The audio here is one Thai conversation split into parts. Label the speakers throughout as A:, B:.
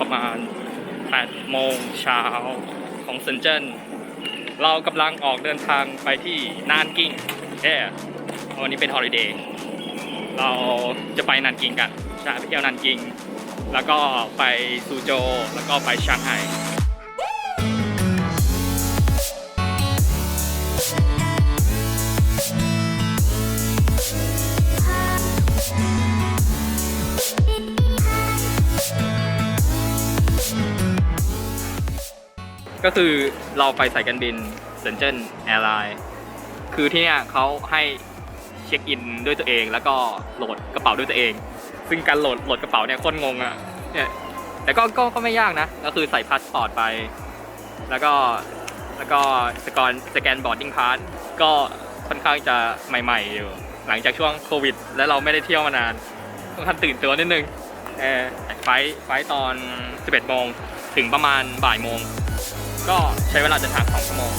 A: ประมาณ 8 โมงเช้าของเซนเจนเรากำลังออกเดินทางไปที่นานกิงเอ่วันนี้เป็นฮอลิเดย์เราจะไปนานกิงกันใช่ไปเที่ยวนานกิงแล้วก็ไปซูโจ แล้วก็ไปชางไห่ ก็คือเราไปสายการบินเซนเจนแอร์ไลน์คือที่เนี่ยเขาให้เช็คอินด้วยตัวเองแล้วก็โหลดกระเป๋าด้วยตัวเอง ซึ่งการโหลดโหลดกระเป๋าเนี่ยคตรงงอะเนี่ยแต่ก็ก็ก็ไม่ยากนะ ก็คือใส่พาสปอร์ตไป แล้วก็แล้วก็สกอนสแกนบอร์ดดิ้งพาสก็ค่อนข้างจะใหม่ๆอยู่ หลังจากช่วงโควิด และเราไม่ได้เที่ยวมานานค่อนข้างตื่นตัวนิดนึงเออไฟล์ไฟล์ตอน 11โมงถึงประมาณบ่ายโมง ก็ใช้เวลาเดินทาง2ชั่วโมง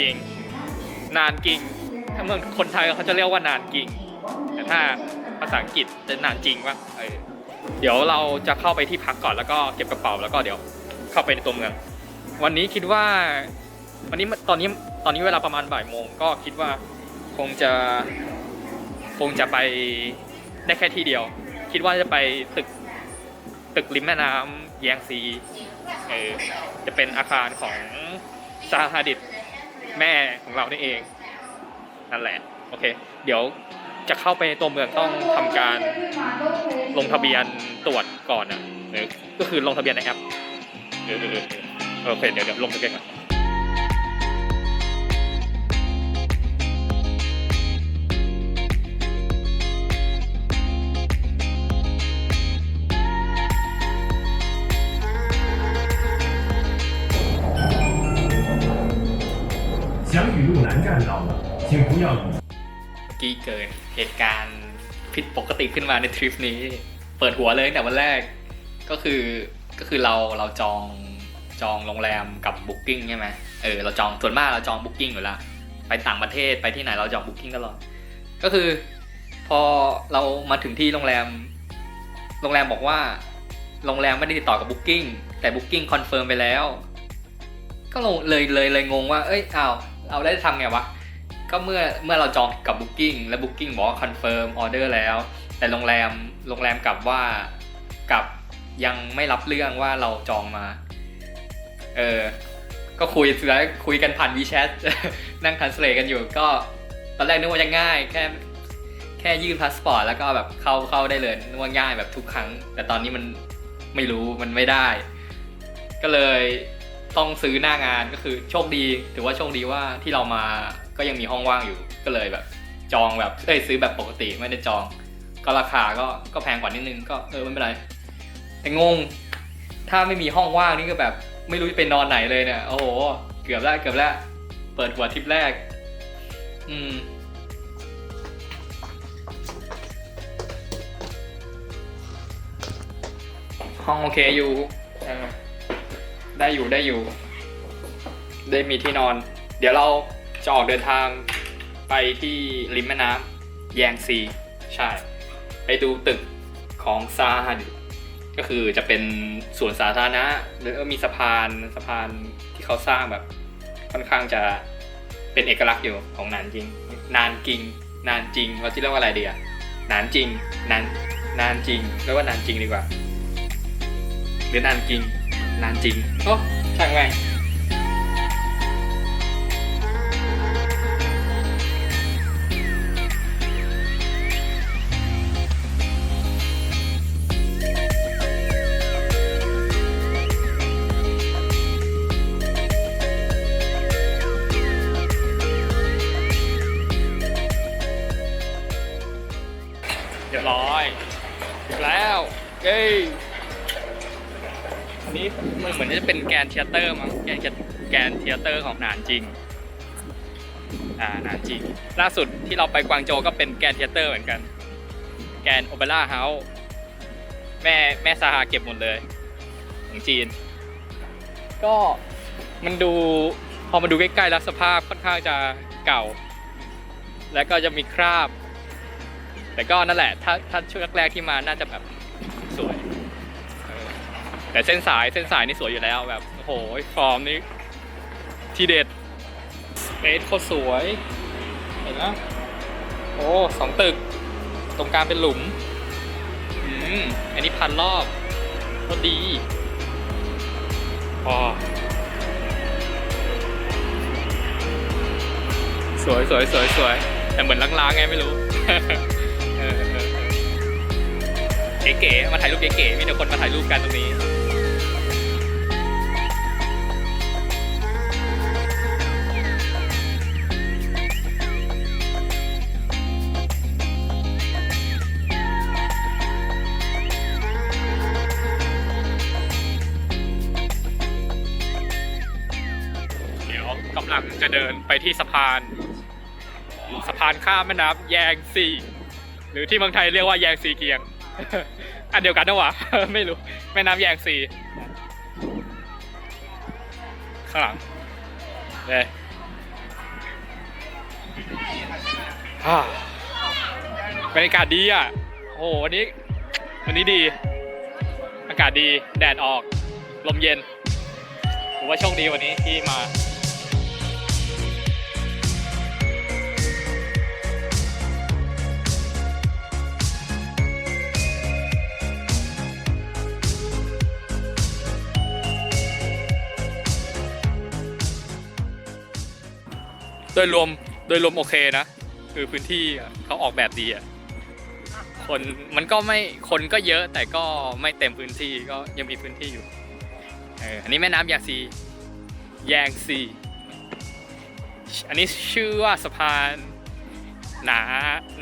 A: ริง นานกิง ถ้าเมืองคนไทยเขาจะเรียกว่านานกิง แต่ถ้าภาษาอังกฤษจะนานจริงวะเออเดี๋ยวเราจะเข้าไปที่พักก่อนแล้วก็เก็บกระเป๋าแล้วก็เดี๋ยวเข้าไปในตัวเมือง วันนี้คิดว่า วันนี้ตอนนี้ตอนนี้เวลาประมาณบ่ายโมงก็คิดว่าคงจะคงจะไปได้แค่ที่เดียว คิดว่าจะไปตึกตึกริมแม่น้ำแยงซีเออจะเป็นอาคารของซาฮาดิด แม่ของเรานี่เองนั่นแหละโอเค เดี๋ยวจะเข้าไปในตัวเมืองต้องทำการลงทะเบียนตรวจก่อนอะก็คือลงทะเบียนในแอปเออเออเออเออโอเคเดี๋ยวเดี๋ยวลงทะเบียนก่อน
B: 翔宇路南站到了，请不要与
A: เมื่อกี้เกิดเหตุการณ์ผิดปกติขึ้นมาในทริปนี้ เปิดหัวเลยตั้งแต่วันแรก ก็คือก็คือเราเราจองจองโรงแรมกับบุ๊กิ้งใช่ไหมเออเราจองส่วนมากเราจองบุ๊กิ้งอยู่แล้วไปต่างประเทศไปที่ไหนเราจองบุ๊กิ้งตลอดก็คือ พอเรามาถึงที่โรงแรม โรงแรมบอกว่า โรงแรมไม่ได้ติดต่อกับบุ๊กิ้งแต่บุ๊กิ้งคอนเฟิร์มไปแล้ว ก็ลงเลยเลยเลยงงว่า เอ้ยอ้าว เราได้ทำไงวะ ก็เมื่อเมื่อเราจองกับ Booking และ Booking บอกคอนเฟิร์มออเดอร์แล้ว แต่โรงแรมโรงแรมกลับว่ากับยังไม่รับเรื่องว่าเราจองมา เออ ก็คุยสุดท้ายคุยกันผ่าน WeChat นั่งทันสเลกันอยู่ ก็ตอนแรกนึกว่าจะง่าย แค่แค่ยื่นพาสปอร์ตแล้วก็แบบเข้าเข้าได้เลยนึกว่าง่ายแบบทุกครั้ง แต่ตอนนี้มันไม่รู้มันไม่ได้ ก็เลย ต้องซื้อหน้างานก็คือโชคดี ถือว่าโชคดีว่าที่เรามาก็ยังมีห้องว่างอยู่ ก็เลยแบบ จองแบบเอ้ยซื้อแบบปกติไม่ได้จอง ก็ราคาก็ก็แพงกว่านิดนึงก็เออไม่เป็นไรแต่งง ถ้าไม่มีห้องว่างนี่ก็แบบ ไม่รู้จะไปนอนไหนเลยเนี่ยโอ้โหเกือบแล้วเกือบแล้วเปิดหัวทริปแรก อืมห้องโอเคอยู่ ได้อยู่ได้อยู่ ได้มีที่นอน เดี๋ยวเราจะออกเดินทางไปที่ริมแม่น้ำแยงซี ใช่ ไปดูตึกของซาฮันก็คือจะเป็นสวนสาธารณะหรือมีสะพานสะพานที่เขาสร้างแบบ ค่อนข้างจะเป็นเอกลักษณ์อยู่ของนานจริง นานกิง นานจริงเราจะเรียกว่าอะไรเดียนานจริงนานนานจริงเรียกว่านานจริงดีกว่า หรือนานจริง นานจริงโอ้ช่างแม่ง นแกรนเทียเตอร์มั้งแกนแกนเทียเตอร์ของหนานจริงอ่าหนานจริง ล่าสุดที่เราไปกวางโจก็เป็นแกนเทียเตอร์เหมือนกัน แกนโอเปร่าเฮาส์แม่แม่ซาฮาเก็บหมดเลยของจีน ก็มันดูพอมาดูใกล้ๆแล้วสภาพค่อนข้างจะเก่า แล้วก็จะมีคราบ แต่ก็นั่นแหละ ถ้าถ้าช่วงแรกๆที่มาน่าจะแบบสวยแต่เส้นสายเส้นสายนี่สวยอยู่แล้วแบบ โอ้โหฟอร์มนี่ทีเด็ดเบสโคตรสวย เห็นแล้วโอ้สองตึก ตรงกลางเป็นหลุม อืม อันนี้พันรอบโคตรดีพอสวยสวยสวยสวยแต่เหมือนล้างๆไงไม่รู้เก๋ๆมาถ่ายรูปเก๋ๆมีแต่คนมาถ่ายรูปกันตรงนี้ ที่สะพาน สะพานข้ามแม่น้ำแยงซีหรือที่เมืองไทยเรียกว่าแยงซีเกียง อันเดียวกันนะวะ ไม่รู้ แม่น้ำแยงซีข้างหลังเลยฮ่าบรรยากาศดีอะ โอ้โหวันนี้ วันนี้ดี อากาศดี แดดออก ลมเย็นผมว่าโชคดีวันนี้ที่มา โดยรวมโดยรวมโอเคนะ คือพื้นที่เขาออกแบบดีอะคนมันก็ไม่คนก็เยอะแต่ก็ไม่เต็มพื้นที่ก็ยังมีพื้นที่อยู่เอออันนี้แม่น้ำยางซีแยงซีอันนี้ชื่อว่าสะพาน หนา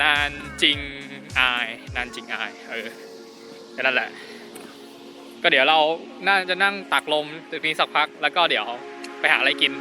A: นานจิงอายนานจิงอายเออแค่นั้นแหละ ก็เดี๋ยวเราน่าจะนั่งตักลมตรงนี้สักพักแล้วก็เดี๋ยวไปหาอะไรกิน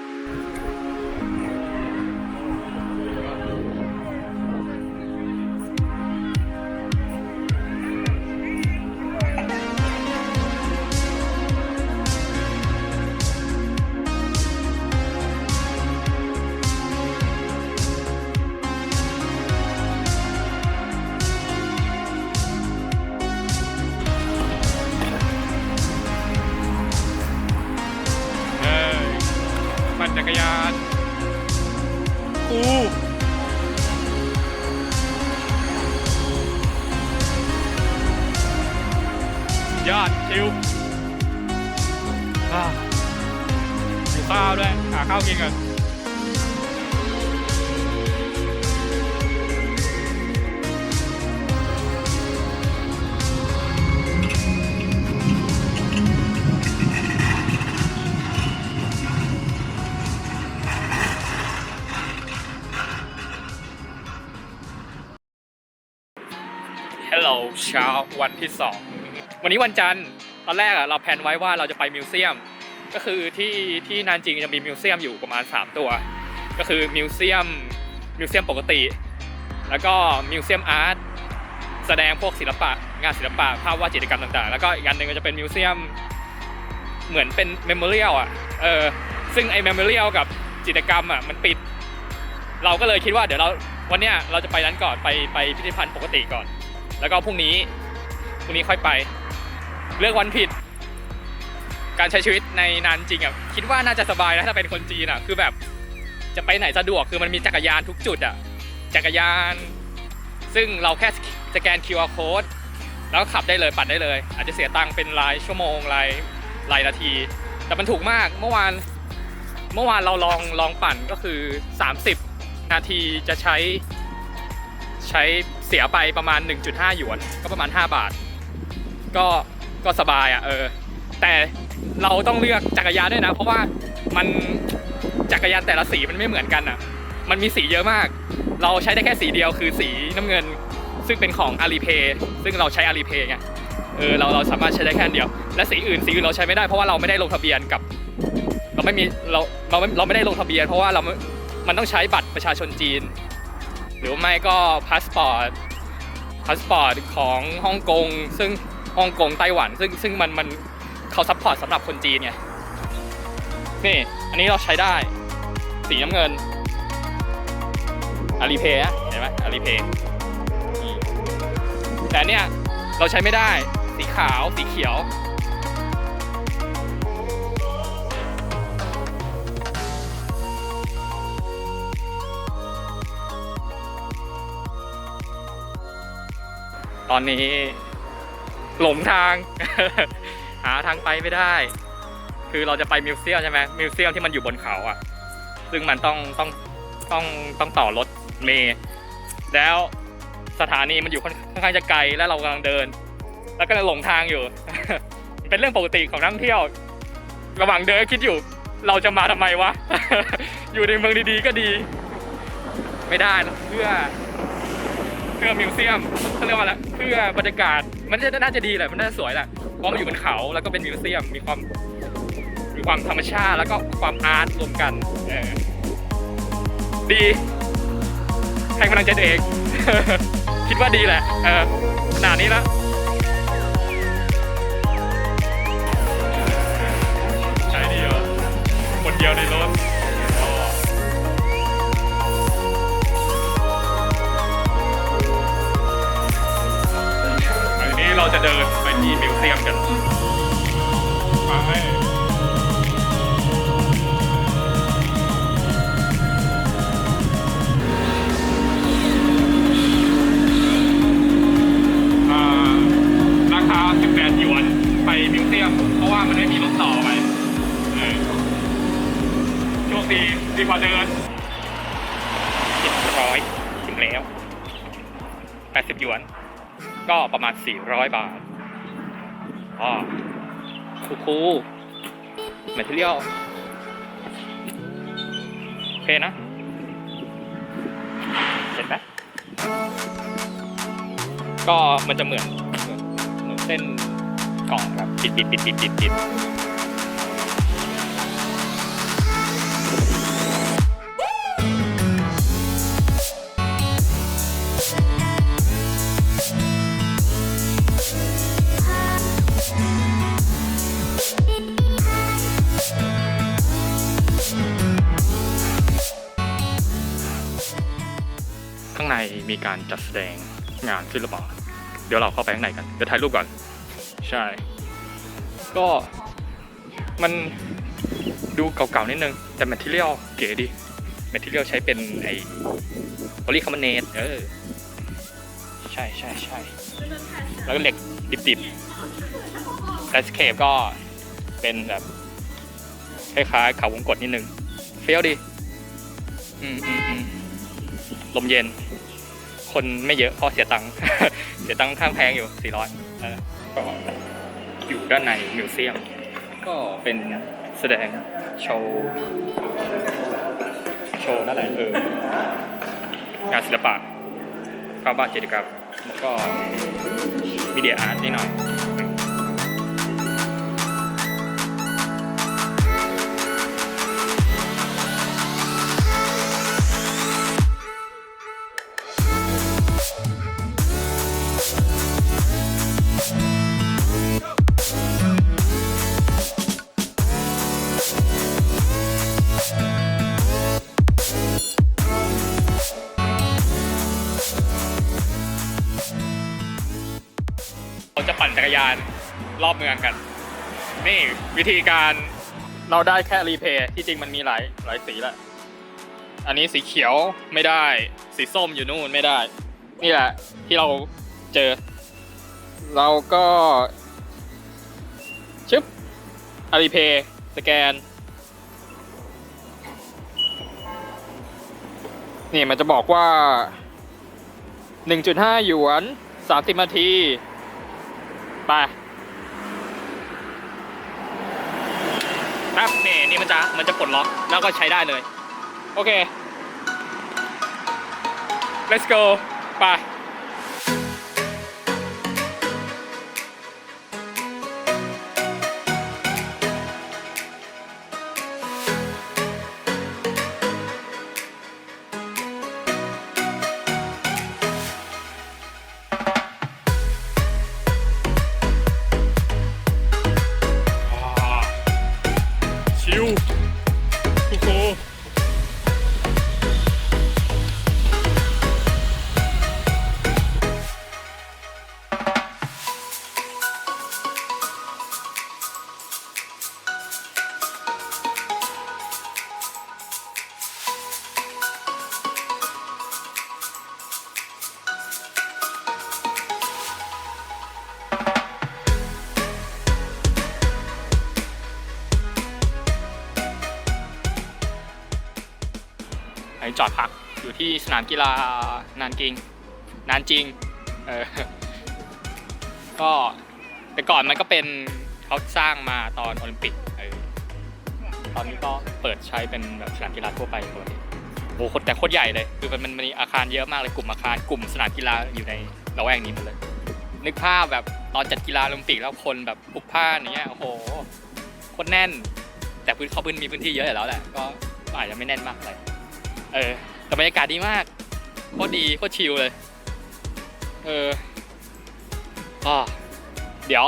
A: เช้าวันที่สองวันนี้วันจันทร์ตอนแรกอะเราแพลนไว้ว่าเราจะไปมิวเซียม ก็คือที่ที่นานจริงจะมีมิวเซียมอยู่ประมาณ 3 ตัว ก็คือมิวเซียมมิวเซียมปกติ แล้วก็มิวเซียมอาร์ตแสดงพวกศิลปะงานศิลปะภาพวาดจิตรกรรมต่างๆ แล้วก็อีกอันหนึ่งก็จะเป็นมิวเซียมเหมือนเป็นเมมโมเรียลอะเออซึ่งไอเมมโมเรียลกับจิตรกรรมอะมันปิด เราก็เลยคิดว่าเดี๋ยวเราวันเนี้ยเราจะไปนั้นก่อนไปไปพิพิธภัณฑ์ปกติก่อน แล้วก็พรุ่งนี้พรุ่งนี้ค่อยไป เลือกวันผิด การใช้ชีวิตในนานจริงอะคิดว่าน่าจะสบายนะถ้าเป็นคนจีนอะคือแบบจะไปไหนสะดวกคือมันมีจักรยานทุกจุดอะจักรยาน ซึ่งเราแค่สแกน QR code แล้วขับได้เลยปั่นได้เลย อาจจะเสียตังค์เป็นรายชั่วโมงรายรายนาที แต่มันถูกมากเมื่อวานเมื่อวานเราลองลองปั่นก็คือ 30 นาทีจะใช้ ใช้เสียไปประมาณ 1.5 หยวน ก็ประมาณ 5 บาท ก็ก็สบายอะเออ แต่เราต้องเลือกจักรยานด้วยนะ เพราะว่ามันจักรยานแต่ละสีมันไม่เหมือนกันอะ มันมีสีเยอะมาก เราใช้ได้แค่สีเดียวคือสีน้ำเงิน ซึ่งเป็นของ Alipay ซึ่งเราใช้ Alipay ไงเออเราเราสามารถใช้ได้แค่อันเดียว และสีอื่นสีอื่นเราใช้ไม่ได้เพราะว่าเราไม่ได้ลงทะเบียนกับ เราไม่มีเราเราไม่เราไม่ได้ลงทะเบียน เพราะว่าเรา มันต้องใช้บัตรประชาชนจีน หรือไม่ก็พาสปอร์ตพาสปอร์ตของฮ่องกงซึ่งฮ่องกงไต้หวัน ซึ่งซึ่งมันมันเขาซัพพอร์ตสำหรับคนจีนไงนี่ อันนี้เราใช้ได้ สีน้ำเงินอาลีเพย์เห็นไหมอาลีเพย์แต่เนี่ยเราใช้ไม่ได้สีขาวสีเขียว ตอนนี้ หลงทาง หาทางไปไม่ได้ คือเราจะไปมิวเซียมใช่ไหมมิวเซียมที่มันอยู่บนเขาอะ ซึ่งมันต้องต้องต้องต้องต่อรถเมล์แล้วสถานีมันอยู่ค่อนข้างจะไกลแล้วเรากำลังเดิน แล้วก็หลงทางอยู่ เป็นเรื่องปกติของนักท่องเที่ยว ระหว่างเดินก็คิดอยู่ เราจะมาทำไมวะ อยู่ในเมืองดีๆก็ดี ไม่ได้เพื่อ พื่อมิวเซียมเขาเรียกว่าอะไรเพื่อบรรยากาศ มันจะน่าจะดีแหละ มันน่าจะสวยแหละเพราะมันอยู่บนเขาแล้วก็เป็นมิวเซียม มีความ มีความธรรมชาติแล้วก็ความอาร์ตรวมกันเออดีให้กำลังใจตัวเอง คิดว่าดีแหละ เออขนาดนี้แล้วใช่ดีเหรอคนเดียวในรถ เราจะเดินไปที่มิวเซียมกันไปอ่าราคา 18 หยวน ไปมิวเซียม เพราะว่ามันไม่มีรถต่อไปเออโชคดีดีกว่าเดิน ประมาณ 400 บาทอ๋อคูคูแมทเทียลโอเคนะ เห็นไหมก็มันจะเหมือน เหมือนเส้นกล่องแบบปิดปิดปิดปิดปิดปิด มีการจัดแสดงงานขึ้นหรือเปล่าเดี๋ยวเราเข้าไปข้างในกัน เดี๋ยวถ่ายรูปก่อน ใช่ ก็มันดูเก่าๆนิดนึง แต่แมทเทียลเก๋ดีแมทเทียลใช้เป็นไอ้โพลีคาร์บอเนตเออ ใช่ใช่ใช่แล้วก็เหล็กดิบๆแลสเคปก็เป็นแบบคล้ายๆเขาวงกตนิดนึง เฟี้ยวดี อืมอืมอืมลมเย็น คนไม่เยอะเพราะเสียตังค์เสียตังค์ข้างแพงอยู่ 400เออก็อยู่ด้านในมิวเซียม ก็เป็นแสดงโชว์โชว์นั่นแหละเอองานศิลปะภาพวาดจิตรกรรมแล้วก็มีเดียอาร์ตนิดหน่อย เมืองกัน นี่วิธีการเราได้แค่รีเพย์ที่จริงมันมีหลายหลายสีแหละอันนี้สีเขียวไม่ได้ สีส้มอยู่นู่นไม่ได้ นี่แหละที่เราเจอ เราก็ชึบอารีเพย์สแกน นี่มันจะบอกว่า 1.5 หยวน 30นาที ไป ป๊บนี่นี่มันจะมันจะปลดล็อกแล้วก็ใช้ได้เลย โอเค let's go ไป You. นามกีฬานานกิง นานจริง เออ ก็แต่ก่อนมันก็เป็นเขาสร้างมาตอนโอลิมปิกเออตอนนี้ก็เปิดใช้เป็นแบบสนามกีฬาทั่วไปปกติโอ้โหแต่โคตรใหญ่เลย คือมันมันมีอาคารเยอะมากเลยกลุ่มอาคารกลุ่มสนามกีฬาอยู่ในละแวกนี้หมดเลย นึกภาพแบบตอนจัดกีฬาโอลิมปิกแล้วคนแบบพลุกพล่าอย่างเงี้ยโอ้โหโคตรแน่น แต่พื้นเขาพื้นมีพื้นที่เยอะอยู่แล้วแหละก็อาจจะไม่แน่นมากอะไรเออ แต่บรรยากาศดีมากโคตรดีโคตรชิลเลย เออก็เดี๋ยว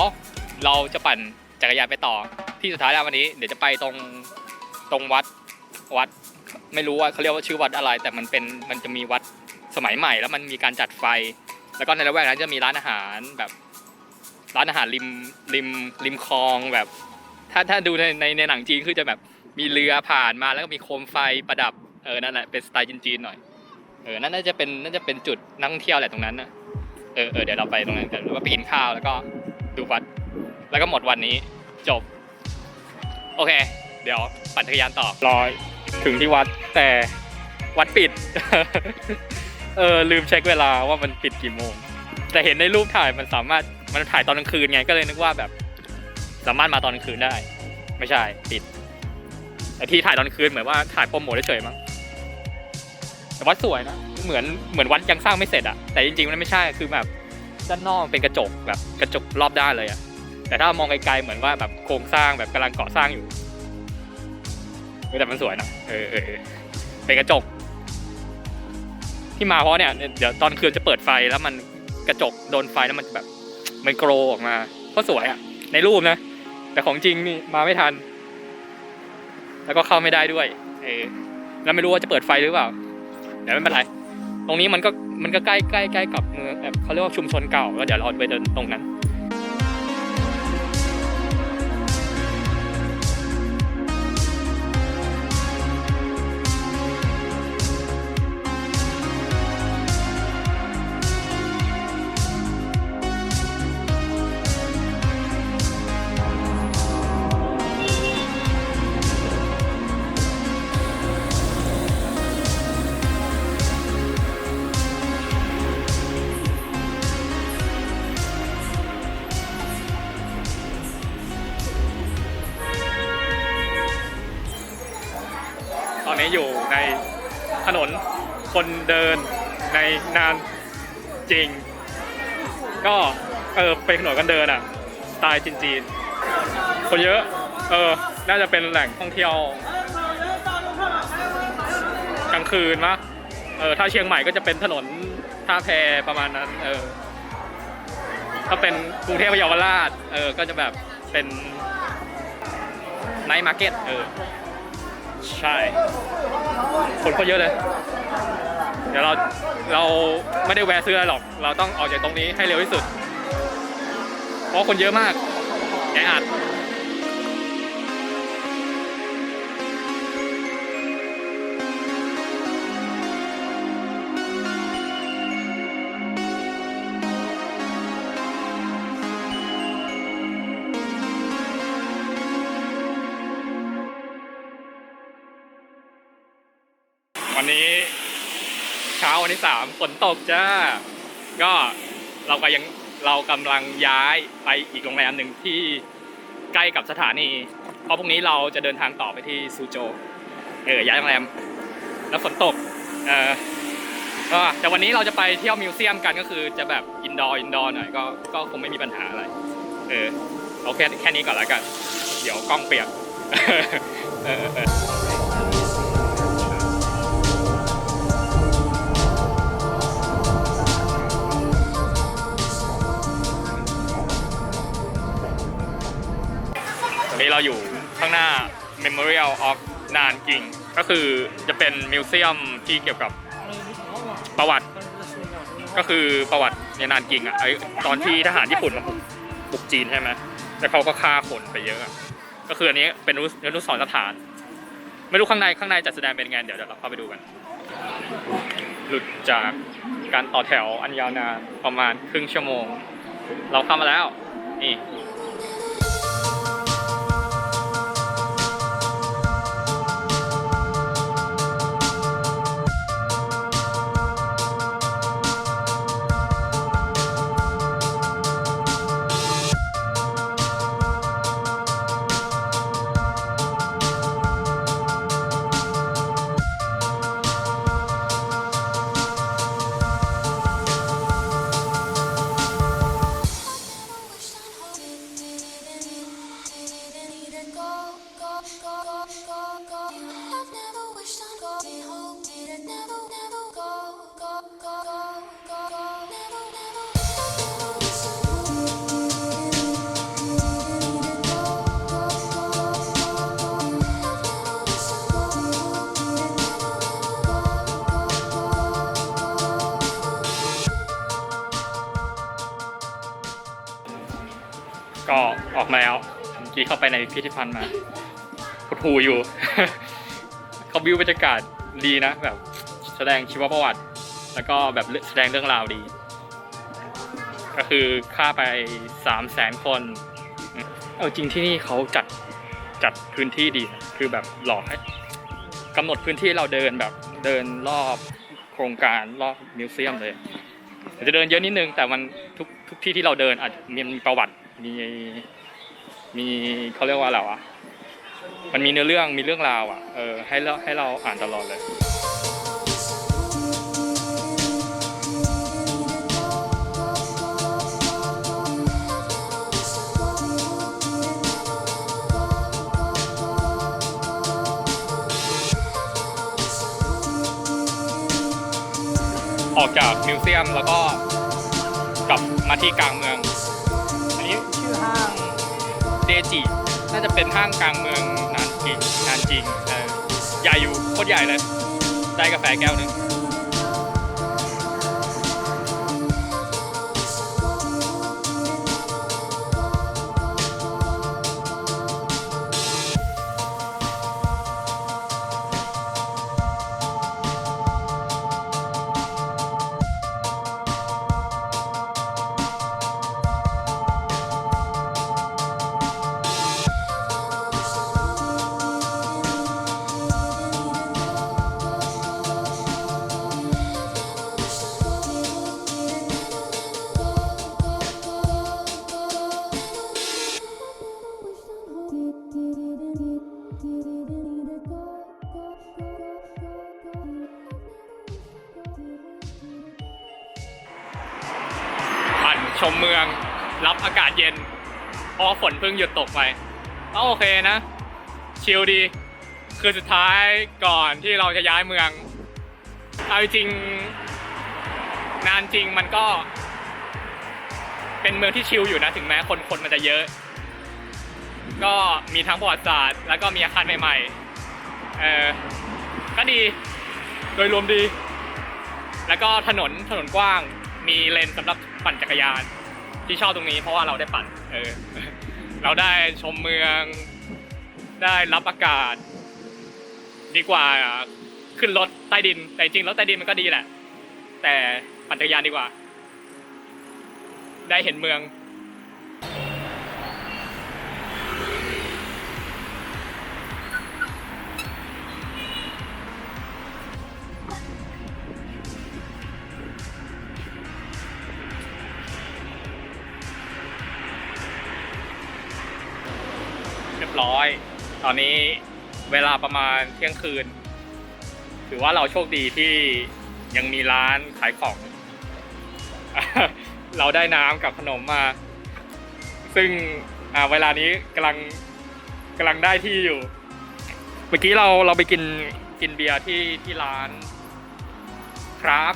A: เราจะปั่นจักรยานไปต่อ ที่สุดท้ายแล้ววันนี้ เดี๋ยวจะไปตรงตรงวัดวัด ไม่รู้ว่าเขาเรียกว่าชื่อวัดอะไร แต่มันเป็นมันจะมีวัดสมัยใหม่ แล้วมันมีการจัดไฟ แล้วก็ในละแวกนั้นจะมีร้านอาหารแบบ ร้านอาหารริมริมริมคลองแบบ ถ้าถ้าดูในในในหนังจีนคือจะแบบมีเรือผ่านมาแล้วก็มีโคมไฟประดับ เออนั่นแหละเป็นสไตล์จีนๆหน่อยเออนั่นน่าจะเป็นน่าจะเป็นจุดนักท่องเที่ยวแหละตรงนั้นนะเออเออเดี๋ยวเราไปตรงนั้นกันแล้วก็ไปกินข้าวแล้วก็ดูวัด แล้วก็หมดวันนี้จบ โอเค เดี๋ยวปั่นจักรยานต่อรอยถึงที่วัดแต่วัดปิด เออลืมเช็คเวลาว่ามันปิดกี่โมง แต่เห็นในรูปถ่ายมันสามารถมันถ่ายตอนกลางคืนไงก็เลยนึกว่าแบบ สามารถมาตอนกลางคืนได้ ไม่ใช่ปิดแต่ที่ถ่ายตอนกลางคืนเหมือนว่าถ่ายโปรโมทเฉยมั้ง แต่วัดสวยนะเหมือนเหมือนวัดยังสร้างไม่เสร็จอะแต่จริงๆมันไม่ใช่คือแบบด้านนอกเป็นกระจกแบบกระจกรอบด้านเลยอะแต่ถ้ามองไกลๆเหมือนว่าแบบโครงสร้างแบบกำลังก่อสร้างอยู่แต่มันสวยนะเออเออเออเป็นกระจก ที่มาเพราะเนี่ยเดี๋ยวตอนคืนจะเปิดไฟแล้วมันกระจกโดนไฟแล้วมันแบบ มันโกรออกมาก็สวยอะในรูปนะแต่ของจริงนี่มาไม่ทัน แล้วก็เข้าไม่ได้ด้วย เออแล้วไม่รู้ว่าจะเปิดไฟหรือเปล่า เดี๋ยวไม่เป็นไร ตรงนี้มันก็มันก็ใกล้ใกล้ใกล้กับเมืองแบบเขาเรียกว่าชุมชนเก่าแล้วเดี๋ยวเราไปเดินตรงนั้น นนานจริง ก็เออเป็นถนนกันเดินอะสไตล์จีนๆคนเยอะ เออ น่าจะเป็นแหล่งท่องเที่ยวกลางคืนมะเออถ้าเชียงใหม่ก็จะเป็นถนนท่าแพประมาณนั้น เออ ถ้าเป็นกรุงเทพเยาวราช เออ ก็จะแบบเป็นไนท์มาร์เก็ต เออ ใช่ คนก็เยอะเลย เดี๋ยวเราเราไม่ได้แวะซื้ออะไรหรอก เราต้องออกจากตรงนี้ให้เร็วที่สุด เพราะคนเยอะมากแออัดวันนี้ ช้าวันที่สามฝนตกจ้า ก็เราก็ยังเรากำลังย้ายไปอีกโรงแรมหนึ่งที่ใกล้กับสถานี เพราะพรุ่งนี้เราจะเดินทางต่อไปที่ซูโจ เออย้ายโรงแรม แล้วฝนตก เออก็แต่วันนี้เราจะไปเที่ยวมิวเซียมกันก็คือจะแบบอินดอร์อินดอร์หน่อยก็ก็คงไม่มีปัญหาอะไร เออโอเคแค่นี้ก่อนแล้วกัน เดี๋ยวกล้องเปียกเออ เราอยู่ข้างหน้า Memorial of นานกิง ก็คือจะเป็นมิวเซียมที่เกี่ยวกับประวัติ ก็คือประวัติในนานกิงอะไอตอนที่ทหารญี่ปุ่นมาบุกบุกจีนใช่ไหมแล้วเขาก็ฆ่าคนไปเยอะอะก็คืออันนี้เป็นอนุสรณ์สถาน ไม่รู้ข้างในข้างในจัดแสดงเป็นไงเดี๋ยวเดี๋ยวเราเข้าไปดูกัน หลุดจากการต่อแถวอันยาวนานประมาณครึ่งชั่วโมง เราเข้ามาแล้วนี่
C: เข้า
A: ไปในพิพิธภัณฑ์มาหดหูอยู่ เขาบิวบรรยากาศดีนะ แบบแสดงชีวประวัติ แล้วก็แบบแสดงเรื่องราวดี ก็คือฆ่าไปสามแสนคน เอาจริงที่นี่เขาจัดจัดพื้นที่ดี คือแบบหลอกให้กำหนดพื้นที่เราเดินแบบเดินรอบโครงการรอบมิวเซียมเลยอาจจะเดินเยอะนิดนึงแต่มันทุกทุกที่ที่เราเดินอาจจะมีประวัติมี มีเขาเรียกว่าอะไรวะมันมีเนื้อเรื่องมีเรื่องราวอะเออให้เราให้เราอ่านตลอดเลยออกจากมิวเซียมแล้วก็กลับมาที่กลางเมือง จิน่าจะเป็นห้างกลางเมืองนานจริงนานจริงใหญ่อยู่โคตรใหญ่เลย ได้กาแฟแก้วหนึ่ง เย็นเพราะฝนเพิ่งหยุดตกไปก็โอเคนะ ชิลดี คือสุดท้ายก่อนที่เราจะย้ายเมือง เอาจริง นานจริงมันก็ เป็นเมืองที่ชิลอยู่นะ ถึงแม้คนคนมันจะเยอะ ก็มีทั้งประวัติศาสตร์ แล้วก็มีอาคารใหม่ๆ เออก็ดี โดยรวมดี แล้วก็ถนนถนนกว้าง มีเลนสำหรับปั่นจักรยาน ที่ชอบตรงนี้เพราะว่าเราได้ปั่นเออเราได้ชมเมือง ได้รับอากาศ ดีกว่าขึ้นรถใต้ดิน แต่จริงรถใต้ดินมันก็ดีแหละ แต่ปั่นจักรยานดีกว่า ได้เห็นเมือง บร้อย ตอนนี้เวลาประมาณเที่ยงคืน ถือว่าเราโชคดีที่ยังมีร้านขายของ เราได้น้ำกับขนมมา ซึ่งอ่าเวลานี้กำลังกำลังได้ที่อยู่ เมื่อกี้เราเราไปกินกินเบียร์ที่ที่ร้านคราฟ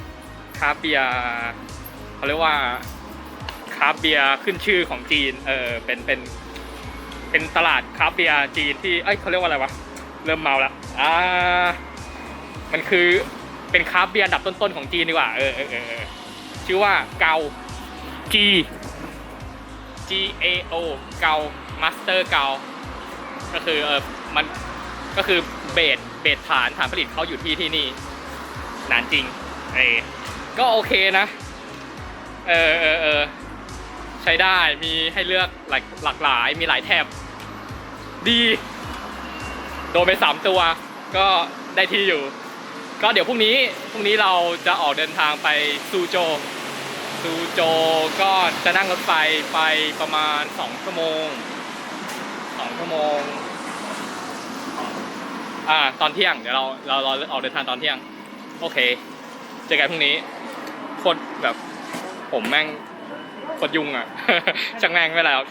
A: คราฟเบียร์เขาเรียกว่าคราฟเบียร์ขึ้นชื่อของจีน เออเป็นเป็น เป็นตลาดคราฟเบียร์จีนที่ เอ้ยเขาเรียกว่าอะไรวะ เริ่มเมาแล้วอ่า มันคือเป็นคราฟเบียร์อันดับต้นๆของจีนดีกว่า เออเออเออเออชื่อว่าเกา G G A O เกา Master เกา ก็คือเออมันก็คือเบสเบสฐานฐานผลิตเขาอยู่ที่ที่นี่นานจริงเออก็โอเคนะ เออเออเออใช้ได้มีให้เลือกหลากหลากหลายมีหลายแถบ ดี โดนไปสามตัวก็ได้ที่อยู่ ก็เดี๋ยวพรุ่งนี้พรุ่งนี้เราจะออกเดินทางไปซูโจซูโจก็จะนั่งรถไฟไปประมาณสองชั่วโมงสองชั่วโมงอ่าตอนเที่ยงเดี๋ยวเราเราเราออกเดินทางตอนเที่ยง โอเคเจอกันพรุ่งนี้โคตรแบบผมแม่งกดยุงอะ ช่างแม่งไม่เป็นไรหรอก